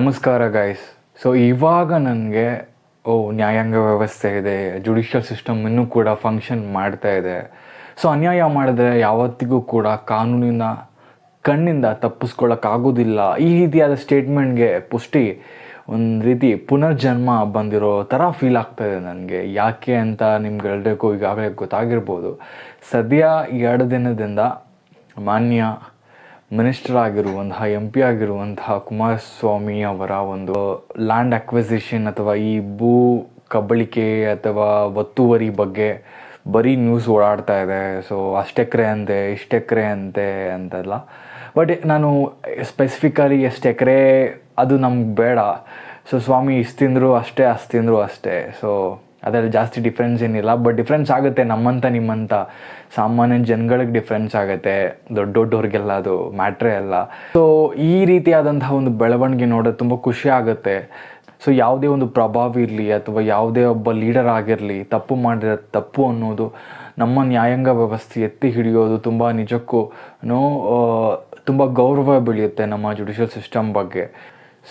ನಮಸ್ಕಾರ guys so ಇವಾಗ ನನಗೆ ಓ, ನ್ಯಾಯಾಂಗ ವ್ಯವಸ್ಥೆ ಇದೆ ಜುಡಿಷಿಯಲ್ ಸಿಸ್ಟಮ್ ಇನ್ನೂ ಕೂಡ ಫಂಕ್ಷನ್ ಮಾಡ್ತಾ ಇದೆ. ಸೊ ಅನ್ಯಾಯ ಮಾಡಿದ್ರೆ ಯಾವತ್ತಿಗೂ ಕೂಡ ಕಾನೂನಿನ ಕಣ್ಣಿಂದ ತಪ್ಪಿಸ್ಕೊಳ್ಳೋಕ್ಕಾಗೋದಿಲ್ಲ ಈ ರೀತಿಯಾದ ಸ್ಟೇಟ್ಮೆಂಟ್ಗೆ ಪುಷ್ಟಿ, ಒಂದು ರೀತಿ ಪುನರ್ಜನ್ಮ ಬಂದಿರೋ ಥರ ಫೀಲ್ ಆಗ್ತಾಯಿದೆ ನನಗೆ. ಯಾಕೆ ಅಂತ ನಿಮ್ಗೆಲ್ರಿಗೂ ಈಗಾಗಲೇ ಗೊತ್ತಾಗಿರ್ಬೋದು. ಸದ್ಯ ಎರಡು ದಿನದಿಂದ ಮಾನ್ಯ ಮಿನಿಸ್ಟರ್ ಆಗಿರುವಂತಹ ಎಂ ಪಿ ಆಗಿರುವಂತಹ ಕುಮಾರಸ್ವಾಮಿ ಅವರ ಒಂದು ಲ್ಯಾಂಡ್ ಅಕ್ವಿಸಿಷನ್ ಅಥವಾ ಈ ಭೂ ಕಬಳಿಕೆ ಅಥವಾ ಒತ್ತುವರಿ ಬಗ್ಗೆ ಬರೀ ನ್ಯೂಸ್ ಓಡಾಡ್ತಾ ಇದೆ. ಸೊ ಅಷ್ಟೆಕ್ರೆ ಅಂತೆ, ಇಷ್ಟೆಕ್ರೆ ಅಂತೆ ಅಂತೆಲ್ಲ. ಬಟ್ ನಾನು ಸ್ಪೆಸಿಫಿಕಲಿ ಎಷ್ಟೆಕ್ರೆ ಅದು ನಮ್ಗೆ ಬೇಡ. ಸೊ ಸ್ವಾಮಿ ಇಷ್ಟು ತಿಂದರು ಅಷ್ಟೇ, ಅಷ್ಟು ತಿಂದರು ಅಷ್ಟೇ. ಸೊ ಅದರಲ್ಲಿ ಜಾಸ್ತಿ ಡಿಫ್ರೆನ್ಸ್ ಏನಿಲ್ಲ ಬಟ್ ಡಿಫ್ರೆನ್ಸ್ ಆಗುತ್ತೆ ನಮ್ಮಂಥ ನಿಮ್ಮಂಥ ಸಾಮಾನ್ಯ ಜನಗಳಿಗೆ ಡಿಫ್ರೆನ್ಸ್ ಆಗುತ್ತೆ ದೊಡ್ಡ ದೊಡ್ಡವ್ರಿಗೆಲ್ಲ ಅದು ಮ್ಯಾಟ್ರೇ ಅಲ್ಲ. ಸೊ ಈ ರೀತಿಯಾದಂತಹ ಒಂದು ಬೆಳವಣಿಗೆ ನೋಡೋದು ತುಂಬ ಖುಷಿ ಆಗುತ್ತೆ. ಸೊ ಯಾವುದೇ ಒಂದು ಪ್ರಭಾವ ಇರಲಿ ಅಥವಾ ಯಾವುದೇ ಒಬ್ಬ ಲೀಡರ್ ಆಗಿರಲಿ, ತಪ್ಪು ಮಾಡಿರೋ ತಪ್ಪು ಅನ್ನೋದು ನಮ್ಮ ನ್ಯಾಯಾಂಗ ವ್ಯವಸ್ಥೆ ಎತ್ತಿ ಹಿಡಿಯೋದು ತುಂಬ ನಿಜಕ್ಕೂ ತುಂಬ ಗೌರವ ಬೆಳೆಯುತ್ತೆ ನಮ್ಮ ಜುಡಿಷಿಯಲ್ ಸಿಸ್ಟಮ್ ಬಗ್ಗೆ.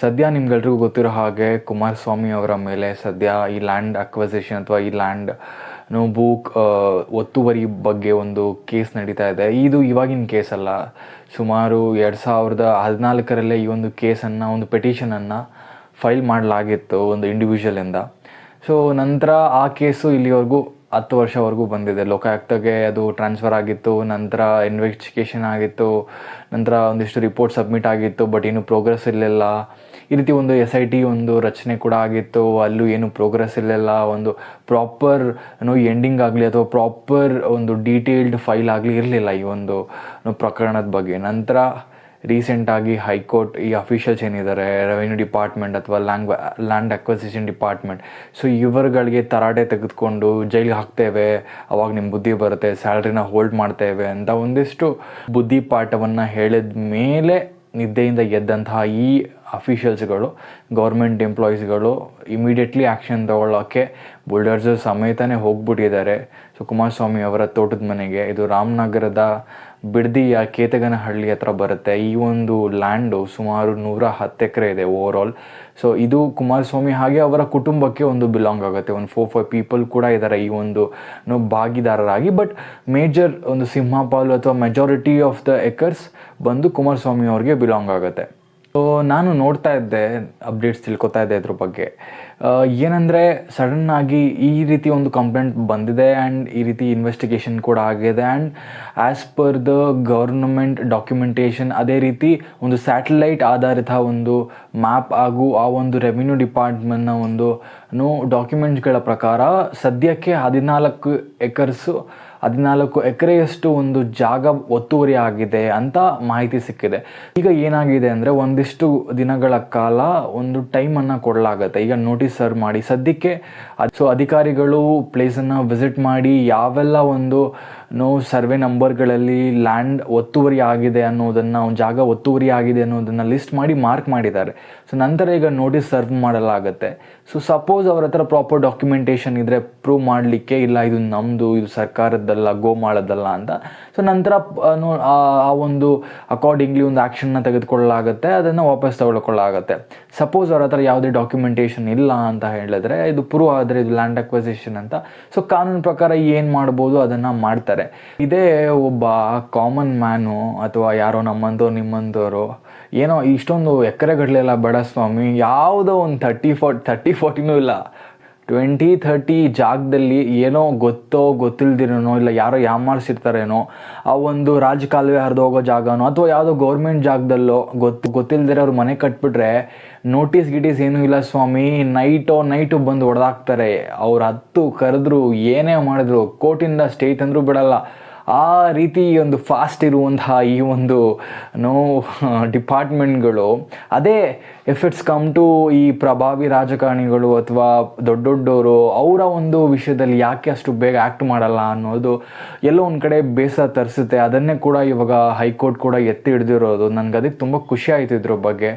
ಸದ್ಯ ನಿಮ್ಗೆಲ್ರಿಗೂ ಗೊತ್ತಿರೋ ಹಾಗೆ ಕುಮಾರಸ್ವಾಮಿ ಅವರ ಮೇಲೆ ಸದ್ಯ ಈ ಲ್ಯಾಂಡ್ ಅಕ್ವಸಿಷನ್ ಅಥವಾ ಈ ಲ್ಯಾಂಡ್ ನೋ ಬುಕ್ ಒತ್ತುವರಿ ಬಗ್ಗೆ ಒಂದು ಕೇಸ್ ನಡೀತಾ ಇದೆ. ಇದು ಇವಾಗಿನ ಕೇಸ್ ಅಲ್ಲ. ಸುಮಾರು ಎರಡು ಸಾವಿರದ ಹದಿನಾಲ್ಕರಲ್ಲೇ ಈ ಒಂದು ಕೇಸನ್ನು ಒಂದು ಪೆಟಿಷನನ್ನು ಫೈಲ್ ಮಾಡಲಾಗಿತ್ತು ಒಂದು ಇಂಡಿವಿಜುವಲಿಂದ ಸೊ ನಂತರ ಆ ಕೇಸು ಇಲ್ಲಿವರೆಗೂ ಹತ್ತು ವರ್ಷವರೆಗೂ ಬಂದಿದೆ. ಲೋಕಾಯುಕ್ತಗೆ ಅದು ಟ್ರಾನ್ಸ್ಫರ್ ಆಗಿತ್ತು, ನಂತರ ಇನ್ವೆಸ್ಟಿಗೇಷನ್ ಆಗಿತ್ತು, ನಂತರ ಒಂದಿಷ್ಟು ರಿಪೋರ್ಟ್ ಸಬ್ಮಿಟ್ ಆಗಿತ್ತು ಬಟ್ ಇನ್ನೂ ಪ್ರೋಗ್ರೆಸ್ ಇರಲಿಲ್ಲ ಈ ರೀತಿ ಒಂದು ಎಸ್ ಐ ಟಿ ಒಂದು ರಚನೆ ಕೂಡ ಆಗಿತ್ತು. ಅಲ್ಲೂ ಏನು ಪ್ರೋಗ್ರೆಸ್ ಇರಲಿಲ್ಲ. ಒಂದು ಪ್ರಾಪರ್ ನೋ ಎಂಡಿಂಗ್ ಆಗಲಿ ಅಥವಾ ಪ್ರಾಪರ್ ಒಂದು ಡೀಟೇಲ್ಡ್ ಫೈಲ್ ಆಗಲಿ ಇರಲಿಲ್ಲ ಈ ಒಂದು ಪ್ರಕರಣದ ಬಗ್ಗೆ. ನಂತರ ರೀಸೆಂಟಾಗಿ ಹೈಕೋರ್ಟ್ ಈ ಅಫಿಷಿಯಲ್ಸ್ ಏನಿದ್ದಾರೆ ರೆವೆನ್ಯೂ ಡಿಪಾರ್ಟ್ಮೆಂಟ್ ಅಥವಾ lang land acquisition department so ಇವರುಗಳಿಗೆ ತರಾಟೆ ತೆಗೆದುಕೊಂಡು ಜೈಲಿಗೆ ಹಾಕ್ತೇವೆ. ಅವಾಗ ನಿಮ್ಮ ಬುದ್ಧಿ ಬರುತ್ತೆ. ಸ್ಯಾಲ್ರಿನ ಹೋಲ್ಡ್ ಮಾಡ್ತೇವೆ ಅಂತ ಒಂದಿಷ್ಟು ಬುದ್ಧಿ ಪಾಠವನ್ನು ಹೇಳಿದ ಮೇಲೆ ನಿದ್ದೆಯಿಂದ ಎದ್ದಂತಹ ಈ ಅಫಿಷಿಯಲ್ಸ್ಗಳು ಗೌರ್ಮೆಂಟ್ ಎಂಪ್ಲಾಯೀಸ್ಗಳು ಇಮಿಡಿಯೇಟ್ಲಿ ಆ್ಯಕ್ಷನ್ ತಗೊಳ್ಳೋಕ್ಕೆ ಬುಲ್ಡರ್ಸ್ ಸಮೇತನೇ ಹೋಗ್ಬಿಟ್ಟಿದ್ದಾರೆ. ಸೊ ಕುಮಾರಸ್ವಾಮಿ ಅವರ ತೋಟದ ಮನೆಗೆ. ಇದು ರಾಮನಗರದ ಬಿಡದಿಯ ಕೇತಗನಹಳ್ಳಿ ಹತ್ರ ಬರುತ್ತೆ. ಈ ಒಂದು ಲ್ಯಾಂಡು ಸುಮಾರು ನೂರ ಹತ್ತು ಎಕರೆ ಇದೆ ಓವರ್ ಆಲ್ ಸೊ ಇದು ಕುಮಾರಸ್ವಾಮಿ ಹಾಗೆ ಅವರ ಕುಟುಂಬಕ್ಕೆ ಒಂದು ಬಿಲಾಂಗ್ ಆಗುತ್ತೆ. ಒಂದು ಫೋರ್ ಫೈವ್ ಪೀಪಲ್ ಕೂಡ ಇದ್ದಾರೆ ಈ ಒಂದು ಭಾಗಿದಾರರಾಗಿ. ಬಟ್ ಮೇಜರ್ ಒಂದು ಸಿಂಹಪಾಲು ಅಥವಾ ಮೆಜಾರಿಟಿ ಆಫ್ ದ ಎಕರ್ಸ್ ಬಂದು ಕುಮಾರಸ್ವಾಮಿ ಅವ್ರಿಗೆ ಬಿಲಾಂಗ್ ಆಗುತ್ತೆ. ನಾನು ನೋಡ್ತಾ ಇದ್ದೆ ಅಪ್ಡೇಟ್ಸ್ ತಿಳ್ಕೊತಾ ಇದ್ದೆ ಇದ್ರ ಬಗ್ಗೆ. ಏನಂದರೆ ಸಡನ್ನಾಗಿ ಈ ರೀತಿ ಒಂದು ಕಂಪ್ಲೇಂಟ್ ಬಂದಿದೆ ಆ್ಯಂಡ್ ಈ ರೀತಿ ಇನ್ವೆಸ್ಟಿಗೇಷನ್ ಕೂಡ ಆಗಿದೆ and as per the government documentation ಅದೇ ರೀತಿ ಒಂದು ಸ್ಯಾಟಲೈಟ್ ಆಧಾರಿತ ಒಂದು ಮ್ಯಾಪ್ ಹಾಗೂ ಆ ಒಂದು ರೆವಿನ್ಯೂ ಡಿಪಾರ್ಟ್ಮೆಂಟ್ನ ಒಂದು ನೋ ಡಾಕ್ಯುಮೆಂಟ್ಸ್ಗಳ ಪ್ರಕಾರ ಸದ್ಯಕ್ಕೆ ಹದಿನಾಲ್ಕು ಎಕರ್ಸು ಹದಿನಾಲ್ಕು ಎಕರೆಯಷ್ಟು ಒಂದು ಜಾಗ ಒತ್ತುವರಿ ಆಗಿದೆ ಅಂತ ಮಾಹಿತಿ ಸಿಕ್ಕಿದೆ. ಈಗ ಏನಾಗಿದೆ ಅಂದರೆ ಒಂದಿಷ್ಟು ದಿನಗಳ ಕಾಲ ಒಂದು ಟೈಮನ್ನು ಕೊಡಲಾಗುತ್ತೆ. ಈಗ ನೋಟಿಸ್ ಸರ್ವ್ ಮಾಡಿ ಸದ್ಯಕ್ಕೆ ಸೊ ಅಧಿಕಾರಿಗಳು ಪ್ಲೇಸನ್ನು ವಿಸಿಟ್ ಮಾಡಿ ಯಾವೆಲ್ಲ ಒಂದು ನೋ ಸರ್ವೆ ನಂಬರ್ಗಳಲ್ಲಿ ಲ್ಯಾಂಡ್ ಒತ್ತುವರಿ ಆಗಿದೆ ಅನ್ನೋದನ್ನು ಜಾಗ ಒತ್ತುವರಿ ಆಗಿದೆ ಅನ್ನೋದನ್ನು ಲಿಸ್ಟ್ ಮಾಡಿ ಮಾರ್ಕ್ ಮಾಡಿದ್ದಾರೆ. ಸೊ ನಂತರ ಈಗ ನೋಟಿಸ್ ಸರ್ವ್ ಮಾಡಲಾಗುತ್ತೆ. ಸೊ ಸಪೋಸ್ ಅವರ ಹತ್ರ ಪ್ರಾಪರ್ ಡಾಕ್ಯುಮೆಂಟೇಷನ್ ಇದ್ದರೆ ಪ್ರೂವ್ ಮಾಡಲಿಕ್ಕೆ ಇಲ್ಲ, ಇದು ನಮ್ಮದು ಇದು ಸರ್ಕಾರದ್ದಲ್ಲ ಗೋಮಾಳದಲ್ಲ ಅಂತ. ಸೊ ನಂತರ, ಆ ಒಂದು ಅಕಾರ್ಡಿಂಗ್ಲಿ ಒಂದು ಆ್ಯಕ್ಷನ್ನ ತೆಗೆದುಕೊಳ್ಳಲಾಗುತ್ತೆ, ಅದನ್ನು ವಾಪಸ್ ತಗೊಳ್ಕೊಳ್ಳಾಗುತ್ತೆ ಸಪೋಸ್ ಅವ್ರ ಹತ್ರ ಯಾವುದೇ ಡಾಕ್ಯುಮೆಂಟೇಷನ್ ಇಲ್ಲ ಅಂತ ಹೇಳಿದ್ರೆ, ಇದು ಪ್ರೂವ್ ಆದರೆ ಇದು ಲ್ಯಾಂಡ್ ಅಕ್ವಸಿಷನ್ ಅಂತ. ಸೊ ಕಾನೂನು ಪ್ರಕಾರ ಏನು ಮಾಡ್ಬೋದು ಅದನ್ನು ಮಾಡ್ತಾರೆ. ಇದೇ ಒಬ್ಬ ಕಾಮನ್ ಮ್ಯಾನು ಅಥವಾ ಯಾರೋ ನಮ್ಮಂಥವ್ರು ನಿಮ್ಮಂಥವ್ರು ಏನೋ ಇಷ್ಟೊಂದು ಎಕರೆಗಟ್ಟಲೆಲ್ಲ ಬೇಡ ಸ್ವಾಮಿ, ಯಾವುದೋ ಒಂದು ಥರ್ಟಿ ಫೋರ್ ಥರ್ಟಿ ಫೋರ್ಟಿನೂ ಇಲ್ಲ. ಟ್ವೆಂಟಿ ಥರ್ಟಿ ಜಾಗದಲ್ಲಿ ಏನೋ ಗೊತ್ತೋ ಗೊತ್ತಿಲ್ದಿರೋನೋ ಇಲ್ಲ ಯಾರೋ ಯಾಮಾರಿಸಿರ್ತಾರೇನೋ, ಆ ಒಂದು ರಾಜಕಾಲುವೆ ಹರಿದು ಹೋಗೋ ಜಾಗನೋ ಅಥವಾ ಯಾವುದೋ ಗೌರ್ಮೆಂಟ್ ಜಾಗದಲ್ಲೋ ಗೊತ್ತು ಗೊತ್ತಿಲ್ಲದಿರೋ ಅವ್ರು ಮನೆ ಕಟ್ಬಿಟ್ರೆ ನೋಟಿಸ್ ಗಿಟೀಸ್ ಏನೂ ಇಲ್ಲ ಸ್ವಾಮಿ, ನೈಟೋ ನೈಟು ಬಂದು ಹೊಡೆದಾಕ್ತಾರೆ ಅವ್ರು ಹತ್ತು ಕರೆದ್ರು ಏನೇ ಮಾಡಿದ್ರು, ಕೋರ್ಟಿಂದ ಸ್ಟೇ ತಂದರೂ ಬಿಡಲ್ಲ. ಆ ರೀತಿ ಒಂದು ಫಾಸ್ಟ್ ಇರುವಂತಹ ಈ ಒಂದು ನೋ ಡಿಪಾರ್ಟ್ಮೆಂಟ್ಗಳು ಅದೇ ಇಫ್ ಇಟ್ಸ್ ಕಮ್ ಟು ಈ ಪ್ರಭಾವಿ ರಾಜಕಾರಣಿಗಳು ಅಥವಾ ದೊಡ್ಡ ದೊಡ್ಡವರು ಅವರ ಒಂದು ವಿಷಯದಲ್ಲಿ ಯಾಕೆ ಅಷ್ಟು ಬೇಗ ಆ್ಯಕ್ಟ್ ಮಾಡಲ್ಲ ಅನ್ನೋದು ಎಲ್ಲೋ ಒಂದು ಕಡೆ ಬೇಸರ ತರಿಸುತ್ತೆ. ಅದನ್ನೇ ಕೂಡ ಇವಾಗ ಹೈಕೋರ್ಟ್ ಕೂಡ ಎತ್ತಿ ಹಿಡಿದಿರೋದು. ನನಗೆ ಅದಕ್ಕೆ ತುಂಬ ಖುಷಿ ಆಯಿತು ಇದ್ರ ಬಗ್ಗೆ.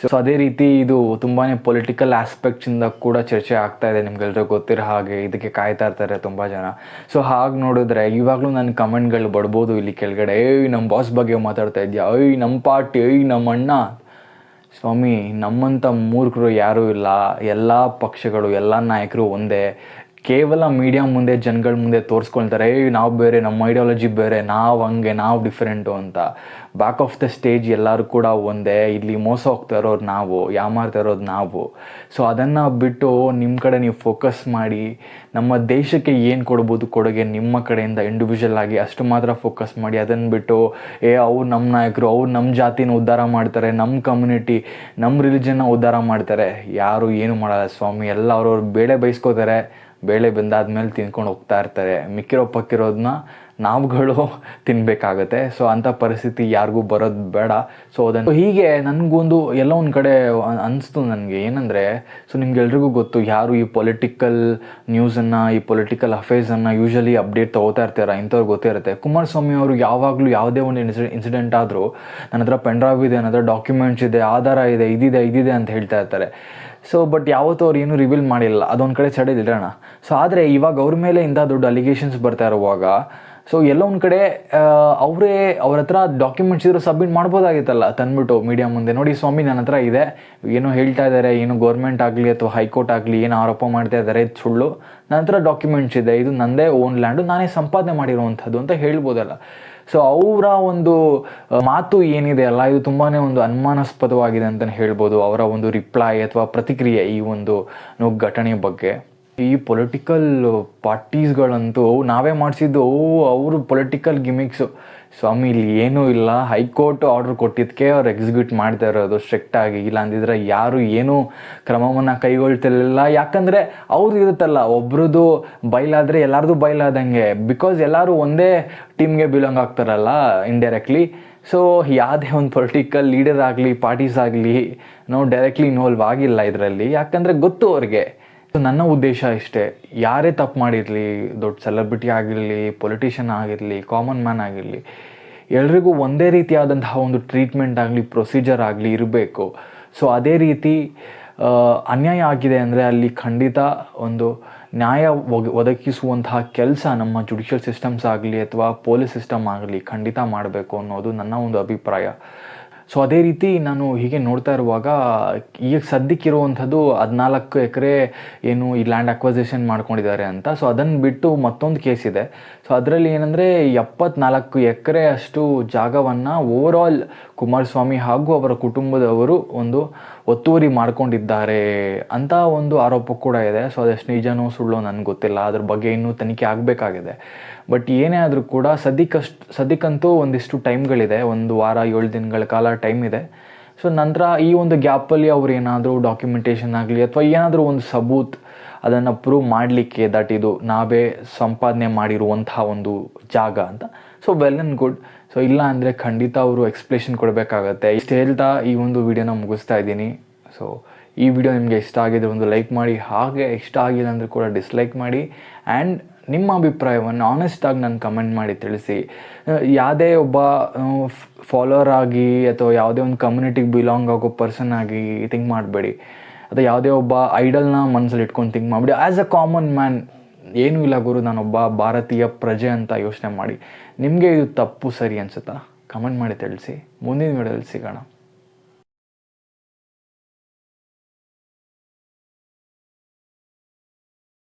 ಸೊ ಅದೇ ರೀತಿ ಇದು ತುಂಬಾ ಪೊಲಿಟಿಕಲ್ ಆಸ್ಪೆಕ್ಟ್ಸಿಂದ ಕೂಡ ಚರ್ಚೆ ಆಗ್ತಾ ಇದೆ ನಿಮ್ಗೆಲ್ಲರೂ ಗೊತ್ತಿರೋ ಹಾಗೆ. ಇದಕ್ಕೆ ಕಾಯ್ತಾ ಇರ್ತಾರೆ ತುಂಬ ಜನ. ಸೊ ಹಾಗೆ ನೋಡಿದ್ರೆ ಇವಾಗಲೂ ನನ್ನ ಕಮೆಂಟ್ಗಳು ಬರ್ಬೋದು ಇಲ್ಲಿ ಕೆಳಗಡೆ. ಏಯ್ ನಮ್ಮ ಬಾಸ್ ಬಗ್ಗೆ ಮಾತಾಡ್ತಾ ಇದೆಯಾ? ಏಯ್ ನಮ್ಮ ಪಾರ್ಟಿ, ಏಯ್ ನಮ್ಮ ಅಣ್ಣ. ಸ್ವಾಮಿ, ನಮ್ಮಂಥ ಮೂರ್ಖರು ಯಾರೂ ಇಲ್ಲ. ಎಲ್ಲ ಪಕ್ಷಗಳು, ಎಲ್ಲ ನಾಯಕರು ಒಂದೇ. ಕೇವಲ ಮೀಡಿಯಾ ಮುಂದೆ ಜನಗಳ ಮುಂದೆ ತೋರಿಸ್ಕೊಳ್ತಾರೆ, ಏಯ್, ನಾವು ಬೇರೆ, ನಮ್ಮ ಐಡಿಯಾಲಜಿ ಬೇರೆ, ನಾವು ಹಂಗೆ, ನಾವು ಡಿಫ್ರೆಂಟು ಅಂತ. ಬ್ಯಾಕ್ ಆಫ್ ದ ಸ್ಟೇಜ್ ಎಲ್ಲರೂ ಕೂಡ ಒಂದೇ, ಇಲ್ಲಿ ಮೋಸ ಹೋಗ್ತಾ ಇರೋರು ನಾವು ಯಾಮಾರ್ತಾ ಇರೋದು ನಾವು. ಸೊ ಅದನ್ನು ಬಿಟ್ಟು ನಿಮ್ಮ ಕಡೆ ನೀವು ಫೋಕಸ್ ಮಾಡಿ, ನಮ್ಮ ದೇಶಕ್ಕೆ ಏನು ಕೊಡ್ಬೋದು ಕೊಡುಗೆ ನಿಮ್ಮ ಕಡೆಯಿಂದ ಇಂಡಿವಿಜುವಲ್ ಆಗಿ ಅಷ್ಟು ಮಾತ್ರ ಫೋಕಸ್ ಮಾಡಿ ಅದನ್ನು ಬಿಟ್ಟು, ಏ, ಅವ್ರು ನಮ್ಮ ನಾಯಕರು, ಅವ್ರು ನಮ್ಮ ಜಾತಿನ ಉದ್ಧಾರ ಮಾಡ್ತಾರೆ ನಮ್ಮ ಕಮ್ಯುನಿಟಿ ನಮ್ಮ ರಿಲಿಜನ್ನ ಉದ್ಧಾರ ಮಾಡ್ತಾರೆ. ಯಾರು ಏನು ಮಾಡಲ್ಲ ಸ್ವಾಮಿ, ಎಲ್ಲ ಅವ್ರವ್ರು ಬೇಳೆ ಬೈಸ್ಕೋತಾರೆ. ಬೇಳೆ ಬೆಂದಾದ್ಮೇಲೆ ತಿನ್ಕೊಂಡು ಹೋಗ್ತಾ ಇರ್ತಾರೆ. ಮಿಕ್ಕಿರೋ ಪಕ್ಕಿರೋದನ್ನ ನಾವುಗಳು ತಿನ್ನಬೇಕಾಗತ್ತೆ ಸೊ ಅಂಥ ಪರಿಸ್ಥಿತಿ ಯಾರಿಗೂ ಬರೋದು ಬೇಡ. ಸೊ ಅದನ್ನು ಹೀಗೆ ನನಗೊಂದು ಎಲ್ಲ ಒಂದು ಕಡೆ ಅನ್- ಅನಿಸ್ತು ನನಗೆ. ಏನಂದರೆ ಸೊ ನಿಮ್ಗೆಲ್ರಿಗೂ ಗೊತ್ತು, ಯಾರು ಈ ಪೊಲಿಟಿಕಲ್ ನ್ಯೂಸನ್ನು ಈ ಪೊಲಿಟಿಕಲ್ ಅಫೇರ್ಸನ್ನು ಯೂಶಲಿ ಅಪ್ಡೇಟ್ ತೊಗೋತಾ ಇರ್ತಾರ? ಇಂಥವ್ರು ಗೊತ್ತೇ ಇರುತ್ತೆ. ಕುಮಾರಸ್ವಾಮಿ ಅವರು ಯಾವಾಗಲೂ ಯಾವುದೇ ಒಂದು ಇನ್ಸಿಡೆ ಇನ್ಸಿಡೆಂಟ್ ಆದರೂ ನನ್ನ ಹತ್ರ ಪೆನ್ಡ್ರೈವ್ ಇದೆ ನನ್ನ ಹತ್ರ ಡಾಕ್ಯುಮೆಂಟ್ಸ್ ಇದೆ, ಆಧಾರ ಇದೆ, ಇದಿದೆ ಇದಿದೆ ಅಂತ ಹೇಳ್ತಾ ಇರ್ತಾರೆ. ಸೊ ಬಟ್ ಯಾವತ್ತೂ ಅವ್ರು ಏನೂ ರಿವೀಲ್ ಮಾಡಿಲ್ಲ. ಅದೊಂದು ಕಡೆ ಸೈಡಲ್ಲಿ ಸೊ ಆದರೆ ಇವಾಗ ಅವ್ರ ಮೇಲೆ ಇಂಥ ದೊಡ್ಡ ಅಲಿಗೇಷನ್ಸ್ ಬರ್ತಾ ಇರುವಾಗ ಸೊ ಎಲ್ಲ ಒಂದು ಕಡೆ ಅವರೇ ಅವ್ರ ಹತ್ರ ಡಾಕ್ಯುಮೆಂಟ್ಸ್ ಇದ್ರು ಸಬ್ಮಿಟ್ ಮಾಡ್ಬೋದಾಗಿತ್ತಲ್ಲ, ತಂದ್ಬಿಟ್ಟು ಮೀಡಿಯಾ ಮುಂದೆ. ನೋಡಿ, ಸ್ವಾಮಿ ನನ್ನ ಹತ್ರ ಇದೆ. ಏನೋ ಹೇಳ್ತಾ ಇದ್ದಾರೆ ಏನು ಗೌರ್ಮೆಂಟ್ ಆಗಲಿ ಅಥವಾ ಹೈಕೋರ್ಟ್ ಆಗಲಿ, ಏನು ಆರೋಪ ಮಾಡ್ತಾ ಇದ್ದಾರೆ ಇದು ಸುಳ್ಳು. ನನ್ನ ಹತ್ರ ಡಾಕ್ಯುಮೆಂಟ್ಸ್ ಇದೆ, ಇದು ನಂದೇ ಓನ್ ಲ್ಯಾಂಡು ನಾನೇ ಸಂಪಾದನೆ ಮಾಡಿರುವಂಥದ್ದು ಅಂತ ಹೇಳ್ಬೋದಲ್ಲ. ಸೊ ಅವರ ಒಂದು ಮಾತು ಏನಿದೆ ಅಲ್ಲ, ಇದು ತುಂಬಾ ಒಂದು ಅನುಮಾನಾಸ್ಪದವಾಗಿದೆ ಅಂತಲೇ ಹೇಳ್ಬೋದು. ಅವರ ಒಂದು ರಿಪ್ಲೈ ಅಥವಾ ಪ್ರತಿಕ್ರಿಯೆ ಈ ಒಂದು ಘಟನೆ ಬಗ್ಗೆ. ಈ ಪೊಲಿಟಿಕಲ್ ಪಾರ್ಟೀಸ್ಗಳಂತೂ ನಾವೇ ಮಾಡಿಸಿದ್ದು ಅವರು ಪೊಲಿಟಿಕಲ್ ಗಿಮಿಕ್ಸು ಸ್ವಾಮಿ, ಇಲ್ಲಿ ಏನೂ ಇಲ್ಲ. ಹೈಕೋರ್ಟ್ ಆರ್ಡರ್ ಕೊಟ್ಟಿದ್ದಕ್ಕೆ ಅವ್ರು ಎಕ್ಸಿಕ್ಯೂಟ್ ಮಾಡ್ತಾ ಇರೋದು ಸ್ಟ್ರಿಕ್ಟ್ ಆಗಿ. ಇಲ್ಲ ಅಂದಿದ್ರೆ ಯಾರು ಏನೂ ಕ್ರಮವನ್ನು ಕೈಗೊಳ್ತಿರ್ಲಿಲ್ಲ. ಯಾಕಂದರೆ ಅವ್ರು ಇರುತ್ತಲ್ಲ ಒಬ್ರದ್ದು ಬೈಲಾದರೆ ಎಲ್ಲರದು ಬೈಲಾದಂಗೆ. ಬಿಕಾಸ್ ಎಲ್ಲರೂ ಒಂದೇ ಟೀಮ್ಗೆ ಬಿಲಾಂಗ್ ಆಗ್ತಾರಲ್ಲ ಇಂಡೈರೆಕ್ಟ್ಲಿ ಸೊ ಯಾವುದೇ ಒಂದು ಪೊಲಿಟಿಕಲ್ ಲೀಡರ್ ಆಗಲಿ ಪಾರ್ಟೀಸ್ ಆಗಲಿ, ನಾವು ಡೈರೆಕ್ಟ್ಲಿ ಇನ್ವಾಲ್ವ್ ಆಗಿಲ್ಲ ಇದರಲ್ಲಿ. ಯಾಕಂದರೆ ಗೊತ್ತು ಅವ್ರಿಗೆ. ನನ್ನ ಉದ್ದೇಶ ಇಷ್ಟೇ, ಯಾರೇ ತಪ್ಪು ಮಾಡಿರಲಿ, ದೊಡ್ಡ ಸೆಲೆಬ್ರಿಟಿ ಆಗಿರಲಿ ಪೊಲಿಟಿಷಿಯನ್ ಆಗಿರಲಿ ಕಾಮನ್ ಮ್ಯಾನ್ ಆಗಿರಲಿ, ಎಲ್ರಿಗೂ ಒಂದೇ ರೀತಿಯಾದಂತಹ ಒಂದು ಟ್ರೀಟ್ಮೆಂಟ್ ಆಗಲಿ ಪ್ರೊಸೀಜರ್ ಆಗಲಿ ಇರಬೇಕು. ಸೊ ಅದೇ ರೀತಿ ಅನ್ಯಾಯ ಆಗಿದೆ ಅಂದರೆ ಅಲ್ಲಿ ಖಂಡಿತ ಒಂದು ನ್ಯಾಯ ಒದಗಿಸುವಂತಹ ಕೆಲಸ ನಮ್ಮ ಜುಡಿಷಿಯಲ್ ಸಿಸ್ಟಮ್ಸ್ ಆಗಲಿ ಅಥವಾ ಪೊಲೀಸ್ ಸಿಸ್ಟಮ್ ಆಗಲಿ ಖಂಡಿತ ಮಾಡಬೇಕು ಅನ್ನೋದು ನನ್ನ ಒಂದು ಅಭಿಪ್ರಾಯ. ಸೊ ಅದೇ ರೀತಿ ನಾನು ಹೀಗೆ ನೋಡ್ತಾ ಇರುವಾಗ, ಈಗ ಸದ್ಯಕ್ಕಿರುವಂಥದ್ದು ಹದಿನಾಲ್ಕು ಎಕರೆ ಏನು ಈ ಲ್ಯಾಂಡ್ ಅಕ್ವಸೇಷನ್ ಮಾಡ್ಕೊಂಡಿದ್ದಾರೆ ಅಂತ. ಸೊ ಅದನ್ನು ಬಿಟ್ಟು ಮತ್ತೊಂದು ಕೇಸ್ ಇದೆ. ಸೊ ಅದರಲ್ಲಿ ಏನಂದರೆ ಎಪ್ಪತ್ನಾಲ್ಕು ಎಕರೆ ಅಷ್ಟು ಜಾಗವನ್ನು ಓವರಾಲ್ ಕುಮಾರಸ್ವಾಮಿ ಹಾಗೂ ಅವರ ಕುಟುಂಬದವರು ಒಂದು ಒತ್ತುವರಿ ಮಾಡಿಕೊಂಡಿದ್ದಾರೆ ಅಂತ ಒಂದು ಆರೋಪ ಕೂಡ ಇದೆ. ಸೊ ಅದೆಷ್ಟು ನಿಜನೋ ಸುಳ್ಳು ನನಗೆ ಗೊತ್ತಿಲ್ಲ. ಅದ್ರ ಬಗ್ಗೆ ಇನ್ನೂ ತನಿಖೆ ಆಗಬೇಕಾಗಿದೆ. ಬಟ್ ಏನೇ ಆದರೂ ಕೂಡ ಸದ್ಯಕ್ಕಷ್ಟು ಸದ್ಯಕ್ಕಂತೂ ಒಂದಿಷ್ಟು ಟೈಮ್ಗಳಿದೆ. ಒಂದು ವಾರ, ಏಳು ದಿನಗಳ ಕಾಲ ಟೈಮ್ ಇದೆ. ಸೊ ನಂತರ ಈ ಒಂದು ಗ್ಯಾಪಲ್ಲಿ ಅವರು ಏನಾದರೂ ಡಾಕ್ಯುಮೆಂಟೇಷನ್ ಆಗಲಿ ಅಥವಾ ಏನಾದರೂ ಒಂದು ಸಬೂತ್ ಅದನ್ನು ಪ್ರೂವ್ ಮಾಡಲಿಕ್ಕೆ ದಟ್ ಇದು ನಾವೇ ಸಂಪಾದನೆ ಮಾಡಿರುವಂತಹ ಒಂದು ಜಾಗ ಅಂತ so well and good so ಇಲ್ಲ ಅಂದರೆ ಖಂಡಿತ ಅವರು ಎಕ್ಸ್ಪ್ಲೇಷನ್ ಕೊಡಬೇಕಾಗತ್ತೆ. ಇಷ್ಟು ಹೇಳ್ತಾ ಈ ಒಂದು ವಿಡಿಯೋನ ಮುಗಿಸ್ತಾ ಇದ್ದೀನಿ. ಸೊ ಈ ವಿಡಿಯೋ ನಿಮಗೆ ಇಷ್ಟ ಆಗಿದ್ರೆ ಒಂದು ಲೈಕ್ ಮಾಡಿ, ಹಾಗೆ ಇಷ್ಟ ಆಗಿಲ್ಲ ಅಂದರೆ ಕೂಡ ಡಿಸ್ಲೈಕ್ ಮಾಡಿ ಆ್ಯಂಡ್ ನಿಮ್ಮ ಅಭಿಪ್ರಾಯವನ್ನು ಆನೆಸ್ಟಾಗಿ ನಾನು ಕಮೆಂಟ್ ಮಾಡಿ ತಿಳಿಸಿ. ಯಾವುದೇ ಒಬ್ಬ ಫಾಲೋವರ್ ಆಗಿ ಅಥವಾ ಯಾವುದೇ ಒಂದು ಕಮ್ಯುನಿಟಿಗೆ ಬಿಲಾಂಗ್ ಆಗೋ ಪರ್ಸನ್ ಆಗಿ ಥಿಂಕ್ ಮಾಡಬೇಡಿ. ಅಥವಾ ಯಾವುದೇ ಒಬ್ಬ ಐಡಲ್ನ ಮನಸ್ಸಲ್ಲಿ ಇಟ್ಕೊಂಡು ಥಿಂಕ್ ಮಾಡಿಬಿಡಿ. ಆ್ಯಸ್ ಅ ಕಾಮನ್ ಮ್ಯಾನ್ ಏನೂ ಇಲ್ಲ ಗುರು, ನಾನೊಬ್ಬ ಭಾರತೀಯ ಪ್ರಜೆ ಅಂತ ಯೋಚನೆ ಮಾಡಿ. ನಿಮಗೆ ಇದು ತಪ್ಪು ಸರಿ ಅನ್ಸುತ್ತಾ? ಕಮೆಂಟ್ ಮಾಡಿ ತಿಳಿಸಿ. ಮುಂದಿನ ವಿಡಿಯೋದಲ್ಲಿ ಸಿಗೋಣ.